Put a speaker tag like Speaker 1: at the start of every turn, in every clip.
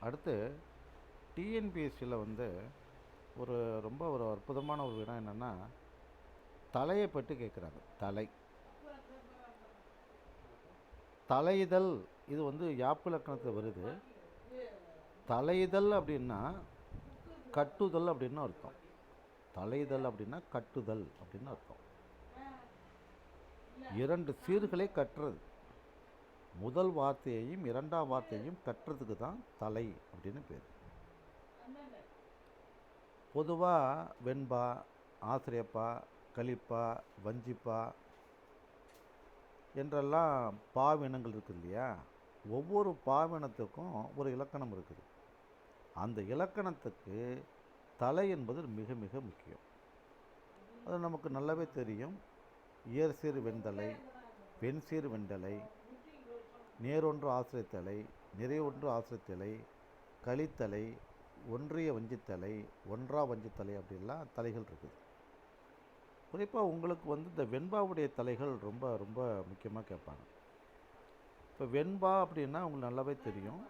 Speaker 1: அடுத்து டிஎன்பிஎஸ்சியில் வந்து ஒரு ரொம்ப ஒரு அற்புதமான ஒரு வினா என்னென்னா தலையை பற்றி கேட்குறாங்க. தலை. தலையிதழ் இது வந்து யாப்பு இலக்கணத்தில் வருது. தலையிதழ் அப்படின்னா கட்டுதல் அப்படின்னு அர்த்தம். தலையிதழ் அப்படின்னா கட்டுதல் அப்படின்னு அர்த்தம். இரண்டு சீர்களை கட்டுறது. முதல் வார்த்தையையும் இரண்டாம் வார்த்தையையும் கட்டுறதுக்கு தான் தலை அப்படின்னு பேர். பொதுவாக வெண்பா ஆசிரியப்பா கலிப்பா வஞ்சிப்பா என்றெல்லாம் பாவினங்கள் இருக்குது இல்லையா? ஒவ்வொரு பாவினத்துக்கும் ஒரு இலக்கணம் இருக்குது. அந்த இலக்கணத்துக்கு தலை என்பது மிக மிக முக்கியம். அது நமக்கு நல்லாவே தெரியும். இயற்சீர் வெண்தலை வெண்சீர் வெண்டலை நேரொன்று ஆசிரியத்தலை நிறையொன்று ஆசிரியத்தலை கலித்தலை ஒன்றிய வஞ்சித்தலை ஒன்றா வஞ்சித்தலை அப்படின்லாம் தலைகள் இருக்குது. குறிப்பாக உங்களுக்கு வந்து இந்த வெண்பாவுடைய தலைகள் ரொம்ப ரொம்ப முக்கியமாக கேட்பாங்க. இப்போ வெண்பா அப்படின்னா உங்களுக்கு நல்லாவே தெரியும்.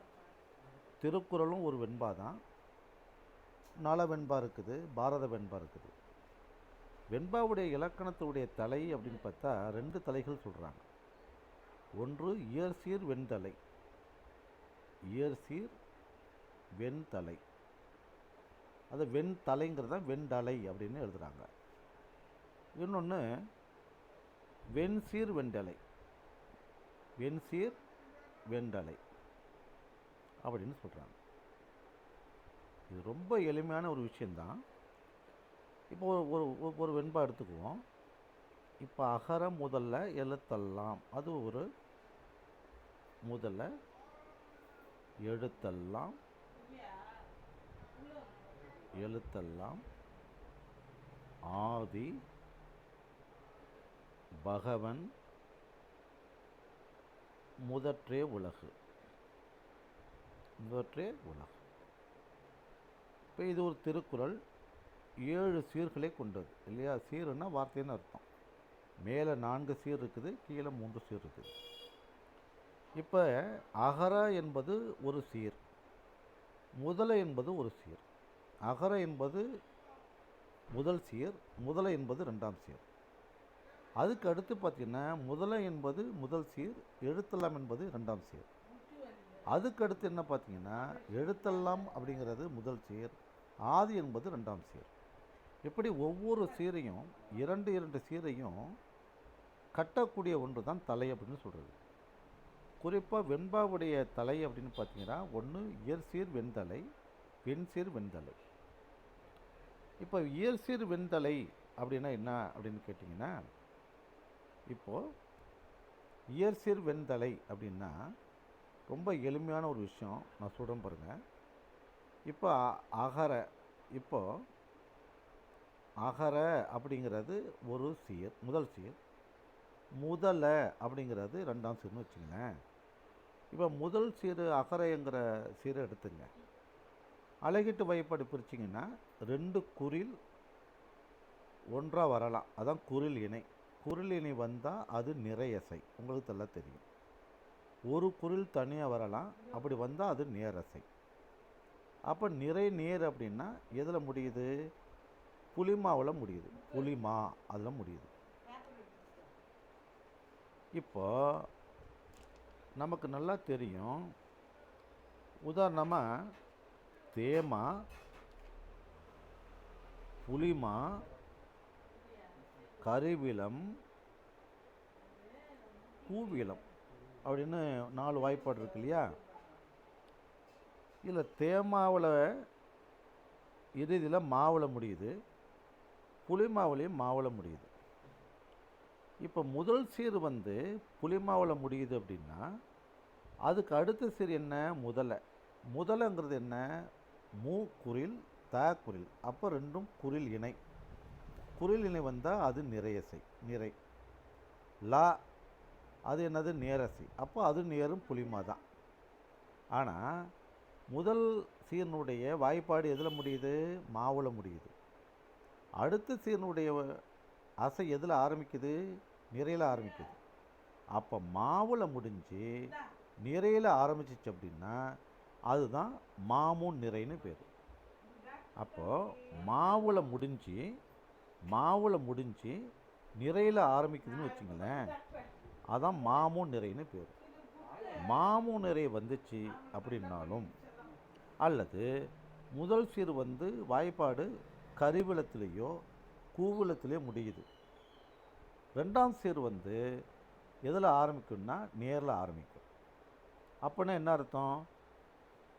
Speaker 1: திருக்குறளும் ஒரு வெண்பா தான். நல வெண்பா இருக்குது பாரத வெண்பா இருக்குது. வெண்பாவுடைய இலக்கணத்துடைய தலை அப்படின்னு பார்த்தா ரெண்டு தலைகள் சொல்கிறாங்க ஒன்று இயற்சீர் வெண்தலை. இயற்சீர் வெண்தலை. அது வெண்தலைங்கிறது தான் வெண்டலை அப்படின்னு எழுதுகிறாங்க இன்னொன்று வெண்சீர் வெண்டலை வெண்சீர் வெண்டலை அப்படின்னு சொல்கிறாங்க இது ரொம்ப எளிமையான ஒரு விஷயந்தான் இப்போ ஒரு ஒரு ஒரு- ஒரு வெண்பா எடுத்துக்குவோம். இப்போ அகர முதல்ல எழுத்தெல்லாம். அது ஒரு முதல்ல எழுத்தெல்லாம் எழுத்தெல்லாம் ஆதி பகவன் முதற்றே உலகு முதற்றே உலகு. இப்போ இது ஒரு திருக்குறள் ஏழு சீர்களை கொண்டது இல்லையா? சீருன்னா வார்த்தைன்னு அர்த்தம். மேலே நான்கு சீர் இருக்குது கீழே மூன்று சீர் இருக்குது. இப்போ அகர என்பது ஒரு சீர் முதலை என்பது ஒரு சீர் அகர என்பது முதல் சீர் முதலை என்பது ரெண்டாம் சீர். அதுக்கு அடுத்து பார்த்திங்கன்னா முதலை என்பது முதல் சீர் எழுத்தெல்லாம் என்பது ரெண்டாம் சீர். அதுக்கு அடுத்து என்ன பார்த்தீங்கன்னா எழுத்தெல்லாம் அப்படிங்கிறது முதல் சீர் ஆதி என்பது ரெண்டாம் சீர். இப்படி ஒவ்வொரு சீரையும் இரண்டு இரண்டு சீரையும் கட்டக்கூடிய ஒன்று தான் தலை அப்படின்னு சொல்கிறது குறிப்பாக வெண்பாவுடைய தலை அப்படின்னு பார்த்தீங்கன்னா ஒன்று இயற்சீர் வெண்தலை வெண்சீர் வெண்தலை. இப்போ இயற்சீர் வெண்தலை அப்படின்னா என்ன அப்படின்னு கேட்டிங்கன்னா இப்போது இயற்சீர் வெண்தலை அப்படின்னா ரொம்ப எளிமையான ஒரு விஷயம். நான் சொல்கிறேன் பாருங்கள் இப்போ அ- அகர இப்போது அகர அப்படிங்கிறது ஒரு சீர் முதல் சீர். முதல அப்படிங்கிறது ரெண்டாம் சீர்னு வச்சுங்களேன் இப்போ முதல் சீரு அகரைங்கிற சீரை எடுத்துங்க. அழகிட்டு வகைப்பாடு பிரிச்சிங்கன்னா ரெண்டு குரில் ஒன்றாக வரலாம். அதான் குரில் இணை. குரில் இணை வந்தால் அது நிறையசை. உங்களுக்கு எல்லாம் தெரியும். ஒரு குரில் தனியாக வரலாம். அப்படி வந்தால் அது நேரசை. அப்போ நிறை நேர் அப்படின்னா எதில் முடியுது? புளிமாவில் முடியுது. புளிமா அதில் முடியுது. இப்போ நமக்கு நல்லா தெரியும். உதாரணமாக தேமா புளிமா கருவிலம் கூவிலம் அப்படின்னு நாலு வாய்ப்பாடு இருக்கு இல்லையா? இதில் தேமாவில் இறுதியில் மாவில் முடியுது? புளிமாவிலையும் மாவில் முடியுது. இப்போ முதல் சீர் வந்து புளிமாவில் முடியுது அப்படின்னா அதுக்கு அடுத்த சீர் என்ன? முதலை. முதலைங்கிறது என்ன? மூ குரில் த குரில். அப்போ ரெண்டும் குரில் இணை. குரில் இணை வந்தால் அது நிறையசை. நிறை. லா அது என்னது? நேரசை. அப்போ அது நேரும் புளிமா தான். ஆனால் முதல் சீரனுடைய வாய்ப்பாடு எதில் முடியுது? மாவில் முடியுது. அடுத்த சீரனுடைய அசை எதில் ஆரம்பிக்குது? நிறையில் ஆரம்பிக்குது. அப்போ மாவில் முடிஞ்சு நிறையில் ஆரம்பிச்சிச்சு அப்படின்னா அதுதான் மாமூன் நிறைன்னு பேர். அப்போது மாவில் முடிஞ்சு மாவில் முடிஞ்சு நிறையில் ஆரம்பிக்குதுன்னு வச்சுங்களேன் அதான் மாமூன் நிறைன்னு பேர். மாமூன் நிறை வந்துச்சு அப்படின்னாலும் அல்லது முதல் சீர் வந்து வாய்ப்பாடு கரிவிலத்திலேயோ கூவிலத்திலேயோ முடியுது. ரெண்டாம் சீர் வந்து எதில் ஆரம்பிக்கும்னா நேரில் ஆரம்பிக்கும். அப்போனா என்ன அர்த்தம்?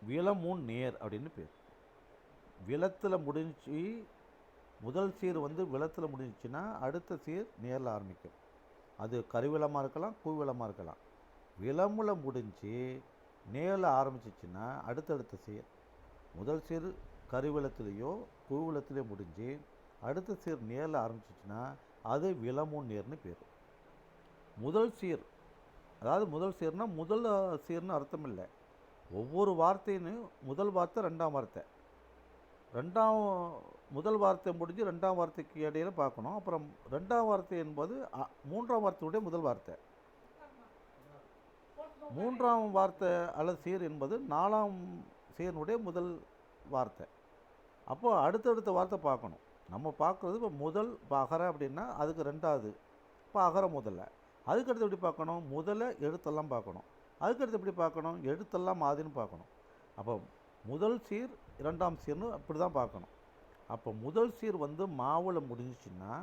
Speaker 1: விலமுன் நேர் அப்படின்னு பேர். விலத்தில் முடிஞ்சு முதல் சீர் வந்து விலத்தில் முடிஞ்சுச்சுன்னா அடுத்த சீர் நேரில் ஆரம்பிக்கும். அது கருவிலமாக இருக்கலாம் கூவிலமாக இருக்கலாம். விலமுல முடிஞ்சு நேரில் ஆரம்பிச்சிச்சின்னா அடுத்தடுத்த சீர். முதல் சீர் கருவிலத்திலேயோ கூவிலத்துலேயோ முடிஞ்சு அடுத்த சீர் நேரில் ஆரம்பிச்சிச்சின்னா அது விலமுன் நேர்னு பேர். முதல் சீர் அதாவது முதல் சீர்னால் முதல் சீர்னு அர்த்தம் இல்லை. ஒவ்வொரு வார்த்தைன்னு முதல் வார்த்தை ரெண்டாம் வார்த்தை. ரெண்டாம் முதல் வார்த்தை முடிஞ்சு ரெண்டாம் வார்த்தைக்கு இடையில பார்க்கணும். அப்புறம் ரெண்டாம் வார்த்தை என்பது அ, மூன்றாம் வார்த்தையுடைய முதல் வார்த்தை. மூன்றாம் வார்த்தை அல்லது சீர் என்பது நாலாம் சீரனுடைய முதல் வார்த்தை. அப்போ அடுத்தடுத்த வார்த்தை பார்க்கணும். நம்ம பார்க்குறது இப்போ முதல் இப்போ அகர அப்படின்னா அதுக்கு ரெண்டாவது. இப்போ அகர முதல்ல. அதுக்கடுத்து எப்படி பார்க்கணும்? முதல்ல எழுத்தெல்லாம் பார்க்கணும். அதுக்கடுத்து எப்படி பார்க்கணும்? எழுத்தெல்லாம் மாதின்னு பார்க்கணும். அப்போ முதல் சீர் இரண்டாம் சீர்னு அப்படி தான் பார்க்கணும். அப்போ முதல் சீர் வந்து மாவில் முடிஞ்சிச்சின்னா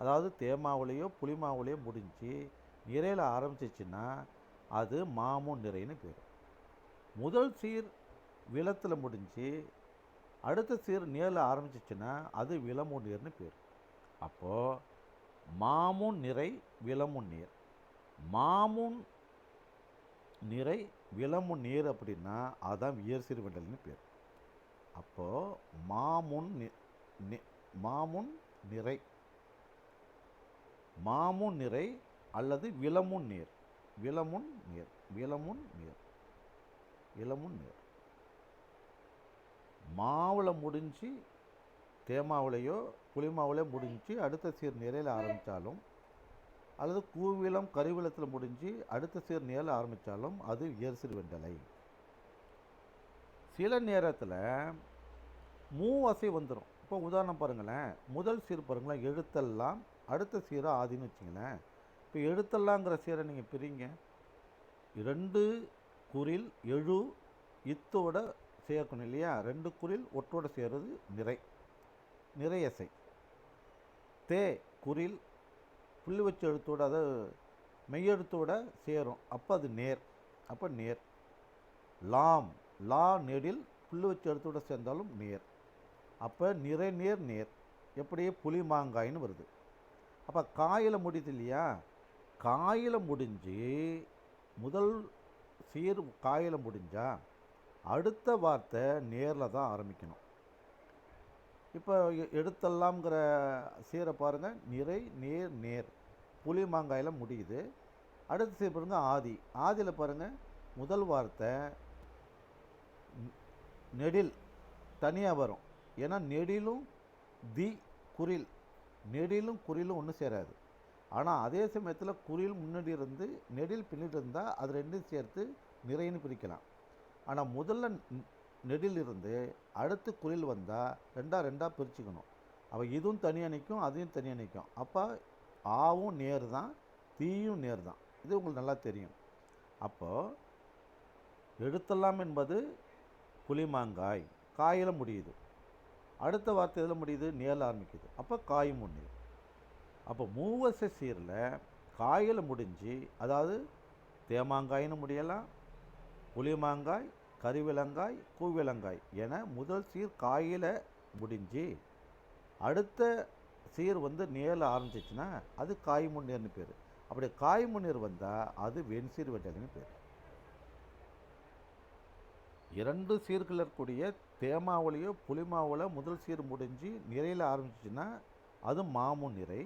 Speaker 1: அதாவது தேமாவிலையோ புளி மாவுலேயோ முடிஞ்சு நிறையில் ஆரம்பிச்சிச்சின்னா அது மாமும் நிறைன்னு பேர். முதல் சீர் விலத்தில் முடிஞ்சு அடுத்த சீர் நேரில் ஆரம்பிச்சிச்சுன்னா அது விளமு நீர்னு பேர். அப்போது மாமுன் நிறை விளமு நீர். மாமுன் நிறை விளமு நீர் அப்படின்னா அதான் உயர் வெண்டல்னு பேர். அப்போது மாமுன் நி- மாமுன் நிறை மாமுன் நிறை அல்லது விளமுன் நீர். விளமுன் நீர் விளமுன் நீர் இளமுன் நீர். மாவில் முடிஞ்சு தேமாவுலையோ புளிமாவிலையோ முடிஞ்சு அடுத்த சீர் நிலையில் ஆரம்பித்தாலும் அல்லது கூவிலம் கருவிலத்தில் முடிஞ்சு அடுத்த சீர் நிலையில் ஆரம்பித்தாலும் அது இயற்சிறு வெண்டலை. சில நேரத்தில் மூவசை வந்துடும் இப்போ உதாரணம் பாருங்களேன். முதல் சீர் பாருங்களேன். எழுத்தெல்லாம் அடுத்த சீராக ஆதின்னு வச்சிங்களேன். இப்போ எழுத்தெல்லாங்கிற சீரை நீங்கள் பிரிங்க. ரெண்டு குறில் எழு இத்தோட சேர்க்கணும் இல்லையா? ரெண்டு குரில் ஒற்றோடு சேர்றது நிறை. நிறையசை தே குரில் புள்ளி வச்ச எழுத்தோட அது மெய்யெழுத்தோட சேரும். அப்போ அது நேர். அப்போ நேர். லாம். லா நெடில் புள்ளி வச்ச எழுத்தோட சேர்ந்தாலும் நேர். அப்போ நிறை நேர் நேர். எப்படியே புளி மாங்காய்னு வருது. அப்போ காயில் முடியுது இல்லையா? காயில் முடிஞ்சு முதல் சீர் காயில் முடிஞ்சால் அடுத்த வார்த்தை நேரில் தான் ஆரம்பிக்கணும். இப்போ எடுத்தல்லாம்ங்கிற சீரை பாருங்கள் நிறை நேர் நேர். புளி மாங்காயில் முடியுது. அடுத்த சீர் பாருங்கள் ஆதி. ஆதியில் பாருங்கள் முதல் வார்த்தை நெடில். தனியாக வரும். ஏன்னா நெடிலும் தி குரில். நெடிலும் குறிலும் ஒன்றும் சேராது. ஆனால் அதே சமயத்தில் குறில் முன்னாடி இருந்து நெடில் பின்னாடி இருந்தால் அது ரெண்டும் சேர்த்து நிறைன்னு பிரிக்கலாம். ஆனால் முதல்ல நெடிலிருந்து அடுத்து குளில் வந்தால் ரெண்டாக ரெண்டாக பிரிச்சுக்கணும். அப்போ இதுவும் தனியாக நிற்கும் அதையும் தனியாக நிற்கும் அப்போ ஆவும் நேர் தான் தீயும் நேர் தான். இது உங்களுக்கு நல்லா தெரியும். அப்போது எழுத்தெல்லாம் என்பது புளிமாங்காய் காயில் முடியுது. அடுத்த வார்த்தை எதில் முடியுது? நேரில் ஆரம்பிக்குது. அப்போ காயும் ஒன்று அப்போ மூவச சீரில் காயில் முடிஞ்சு அதாவது தேமாங்காய்னு முடியலாம் புளிமாங்காய் கருவிலங்காய் கூவிலங்காய் என முதல் சீர் காயில் முடிஞ்சு அடுத்த சீர் வந்து நேரில் ஆரம்பிச்சிச்சுன்னா அது காய் முன்னேர்னு பேர். அப்படி காய் முன்னீர் வந்தால் அது வெண்சீர் வெட்டல்னு பேர். இரண்டு சீர்களில் இருக்கக்கூடிய தேமாவிலையோ புளிமாவில் முதல் சீர் முடிஞ்சு நிறையில் ஆரம்பிச்சிச்சுன்னா அது மாமுன் நிறை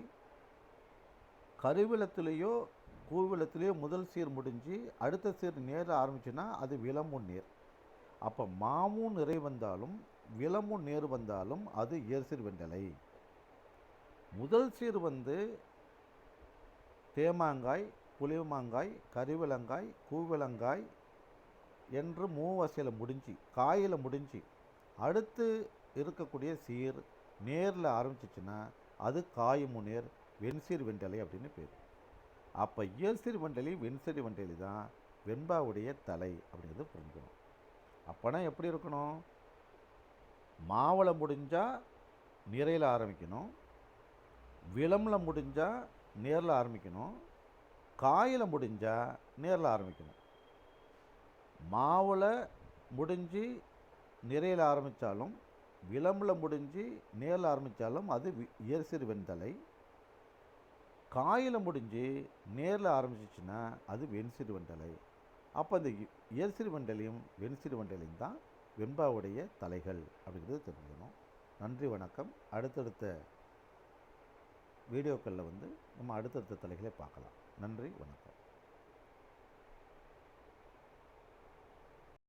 Speaker 1: கருவிளத்துலேயோ கூவிளத்துலேயோ முதல் சீர் முடிஞ்சு அடுத்த சீர் நேரில் ஆரம்பிச்சுன்னா அது விளமுன் நீர். அப்போ மாமும் நிறை வந்தாலும் விலமும் நேர் வந்தாலும் அது இயற்சீர் வெண்டலை முதல் சீர் வந்து தேமாங்காய் புளிமாங்காய் கருவிலங்காய் கூவிலங்காய் என்று மூவசையில் முடிஞ்சு காயில் முடிஞ்சு அடுத்து இருக்கக்கூடிய சீர் நேரில் ஆரம்பிச்சிச்சுன்னா அது காயும் நேர் வெண்சீர் வெண்டலை அப்படின்னு பேர். அப்போ இயல்சீர் வெண்டலி வெண்சீர் வெண்டலி தான் வெண்பாவுடைய தலை அப்படிங்கிறது புரிஞ்சுக்கணும். அப்போனா எப்படி இருக்கணும்? மாவளை முடிஞ்சால் நிறையில் ஆரம்பிக்கணும். விளம்பில் முடிஞ்சால் நேரில் ஆரம்பிக்கணும். காயில் முடிஞ்சால் நேரில் ஆரம்பிக்கணும். மாவில் முடிஞ்சு நிறையில் ஆரம்பித்தாலும் விளம்பில் முடிஞ்சு நேரில் ஆரம்பித்தாலும் அது வி- இயற்சிறு வெண்தலை. காயில் முடிஞ்சு நேரில் ஆரம்பிச்சிச்சுன்னா அது வெண்சிறு வெண்தலை. அப்போ இந்த இ- இயற்சிறு வெண் வெண்சிறு வெண்டலையும் தான் வெண்பாவுடைய தலைகள் அப்படிங்கிறது தெரிஞ்சுக்கணும். நன்றி வணக்கம். அடுத்தடுத்த வீடியோக்களில் வந்து நம்ம அடுத்தடுத்த தலைகளை பார்க்கலாம். நன்றி வணக்கம்.